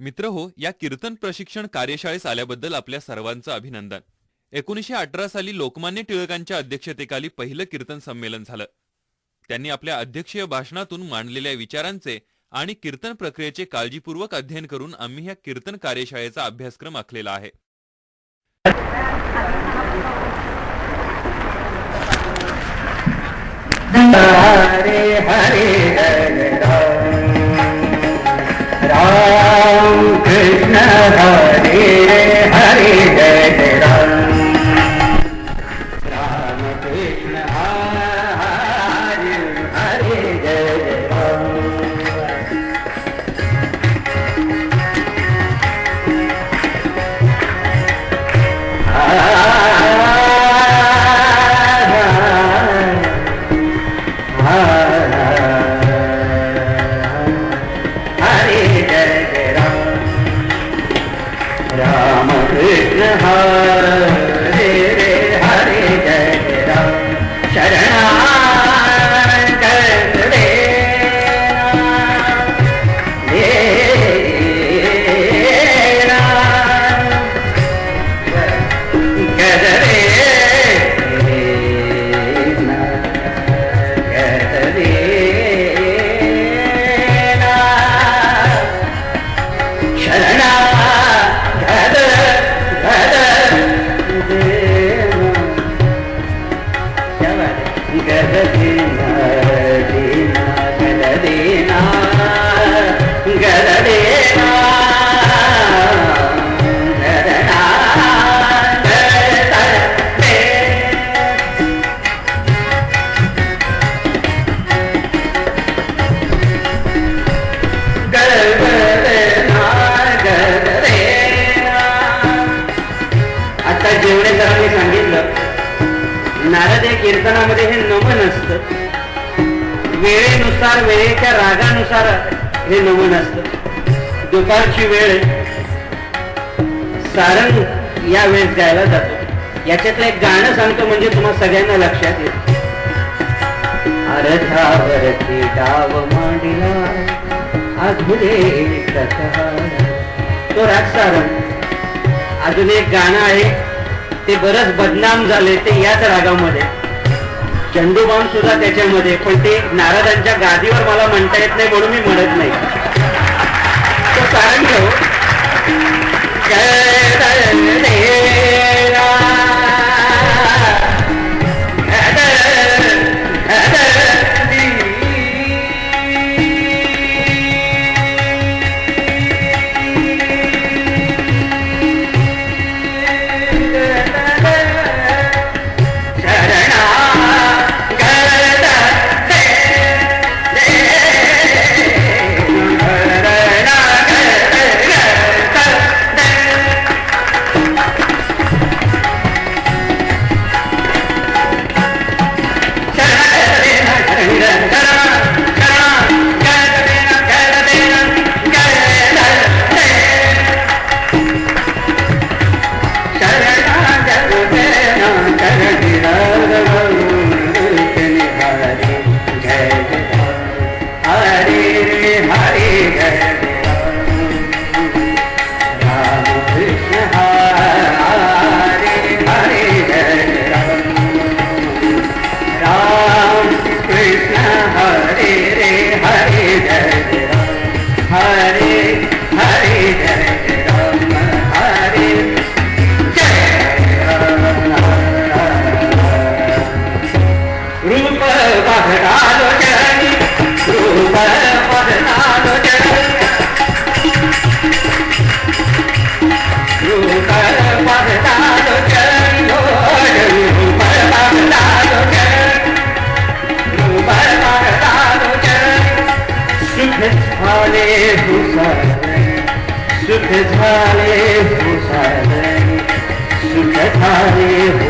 मित्र हो या कीर्तन प्रशिक्षण कार्यशाळेस आल्याबद्दल आपल्या सर्वांचं अभिनंदन. एकोणीसशे अठरा साली लोकमान्य टिळकांच्या अध्यक्षतेखाली पहिलं कीर्तन संमेलन झालं. त्यांनी आपल्या अध्यक्षीय भाषणातून मांडलेल्या विचारांचे आणि कीर्तन प्रक्रियेचे काळजीपूर्वक अध्ययन करून आम्ही या कीर्तन कार्यशाळेचा अभ्यासक्रम आखलेला आहे. कीर्तनामध्ये हे नमन असत वेळेनुसार वेळेच्या रागानुसार हे नमन असत दुपारची वेळ सारंग या वेळेस गायला जातो. याच्यातलं एक गाणं सांगतो म्हणजे तुम्हाला सगळ्यांना लक्षात येत अर्धावरती डाव मांडला अधुरे तो राग सारंग. अजून एक गाणं आहे ते बरंच बदनाम झाले ते याच रागामध्ये. चंडूबाम सुद्धा त्याच्यामध्ये पण ते नारदांच्या गादीवर मला म्हणता येत नाही म्हणून मी म्हणत नाही. कारण घेऊ. सुख झाले भूसारे सुख झाले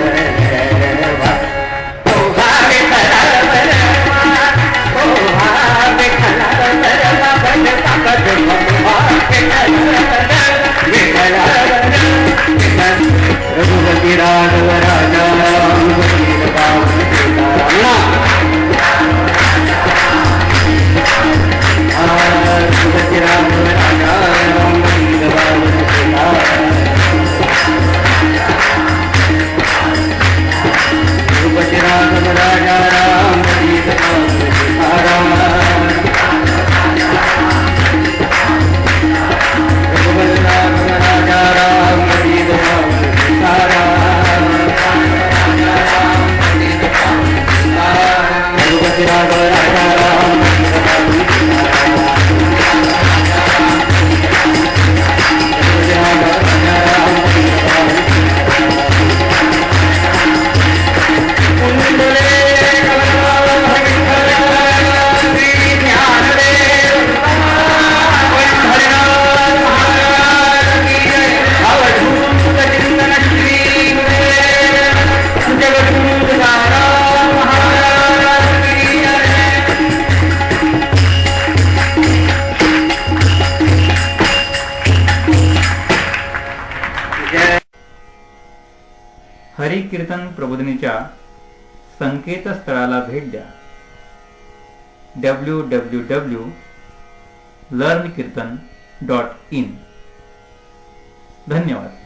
हरी कीर्तन प्रबोधनीच्या संकेतस्थळाला भेट द्या. W W W learn kirtan dot in धन्यवाद.